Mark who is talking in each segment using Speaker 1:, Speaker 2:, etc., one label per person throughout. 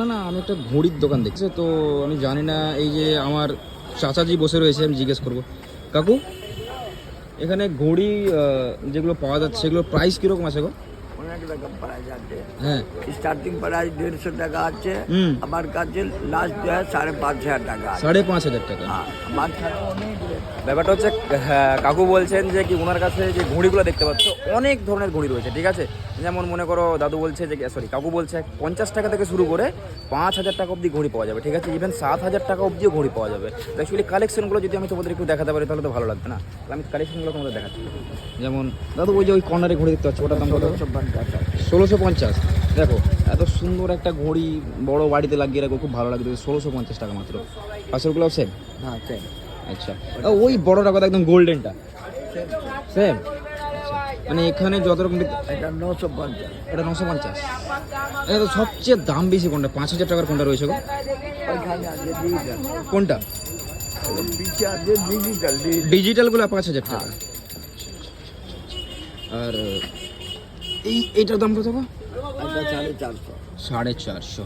Speaker 1: না না, আমি একটা ঘড়ির দোকান দেখছি, তো আমি জানি না, এই যে আমার চাচাজি বসে রয়েছে, আমি জিজ্ঞেস করব। কাকু, এখানে ঘড়ি যেগুলো পাওয়া যাচ্ছে, সেগুলোর প্রাইস কীরকম আছে গো? হ্যাঁ।
Speaker 2: স্টার্টিং প্রাইস দেড়শো টাকা আছে। আমার কাছে লাস্ট দেয় সাড়ে পাঁচ হাজার টাকা
Speaker 1: সাড়ে পাঁচ হাজার টাকা।
Speaker 2: হ্যাঁ, মাঝখানে অনেক
Speaker 3: ব্যাপারটা হচ্ছে হ্যাঁ, কাকু বলছেন যে কি ওনার কাছে যে ঘড়িগুলো দেখতে পাচ্ছ অনেক ধরনের ঘুড়ি রয়েছে ঠিক আছে? যেমন মনে করো দাদু বলছে যে সরি কাকু বলছে পঞ্চাশ টাকা থেকে শুরু করে পাঁচ হাজার টাকা অবধি ঘড়ি পাওয়া যাবে ঠিক আছে? ইভেন সাত হাজার টাকা অবধিও ঘড়ি পাওয়া যাবে। অ্যাকচুয়ালি কালেকশনগুলো যদি আমি তোমাদের একটু দেখাতে পারি তাহলে তো ভালো লাগবে না। তাহলে আমি কালেকশনগুলো তোমাদের দেখাচ্ছি।
Speaker 1: যেমন দাদু ওই যে ওই কর্নারে ঘড়ি দেখতে পাচ্ছ ওটার দাম কত?
Speaker 2: ষোলোশো পঞ্চাশ।
Speaker 1: দেখো এত সুন্দর একটা ঘড়ি বড় বাড়িতে লাগিয়ে রাখব খুব ভালো লাগবে ষোলোশো পঞ্চাশ টাকা মাত্র। পাশেরগুলোও সেম
Speaker 2: হ্যাঁ same,
Speaker 1: আচ্ছা। ওই বড়টা কথা একদম গোল্ডেনটা। সেম মানে এখানে যত রকম
Speaker 2: এটা নশো পঞ্চাশ।
Speaker 1: এটা নশো পঞ্চাশ। এটা তো সবচেয়ে দাম বেশি কোনটা? পাঁচ হাজার টাকার কোনটা রয়েছে গো? কোনটা?
Speaker 2: ডিজিটাল
Speaker 1: ডিজিটালগুলো পাঁচ হাজার টাকা। আর এই এইটার দাম কত
Speaker 2: সাড়ে চারশো
Speaker 1: সাড়ে চারশো।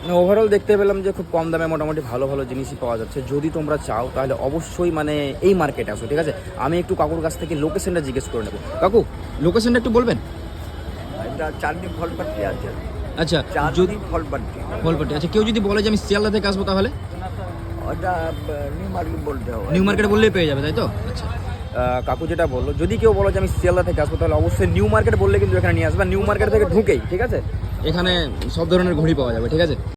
Speaker 3: মানে ওভারঅল দেখতে পেলাম যে খুব কম দামে মোটামুটি ভালো ভালো জিনিসই পাওয়া যাচ্ছে। যদি তোমরা চাও তাহলে অবশ্যই মানে এই মার্কেটে আসো ঠিক আছে? আমি একটু কাকুর কাছ থেকে লোকেশনটা জিজ্ঞেস করে নেব।
Speaker 1: কাকু লোকেশনটা একটু বলবেন?
Speaker 2: এটা চাঁদনি ফলপাট্টি আছে
Speaker 1: আচ্ছা যদি
Speaker 2: ফলপাট্টি
Speaker 1: ফলপাটি আচ্ছা কেউ যদি বলে যে আমি শিয়ালদা থেকে আসব তাহলে?
Speaker 2: ওটা নিউ মার্কেট বলতে হবে।
Speaker 1: নিউ মার্কেটে বললেই পেয়ে যাবে তাই তো? আচ্ছা।
Speaker 3: কাকু যেটা বলল, যদি কেউ বলো যে আমি শিয়ালদা থেকে আসব, তাহলে অবশ্যই নিউ মার্কেট বললে কিন্তু এখানে নিয়ে আসবে নিউ মার্কেট থেকে ঢুকেই, ঠিক আছে?
Speaker 1: এখানে সব ধরনের ঘড়ি পাওয়া যাবে, ঠিক আছে?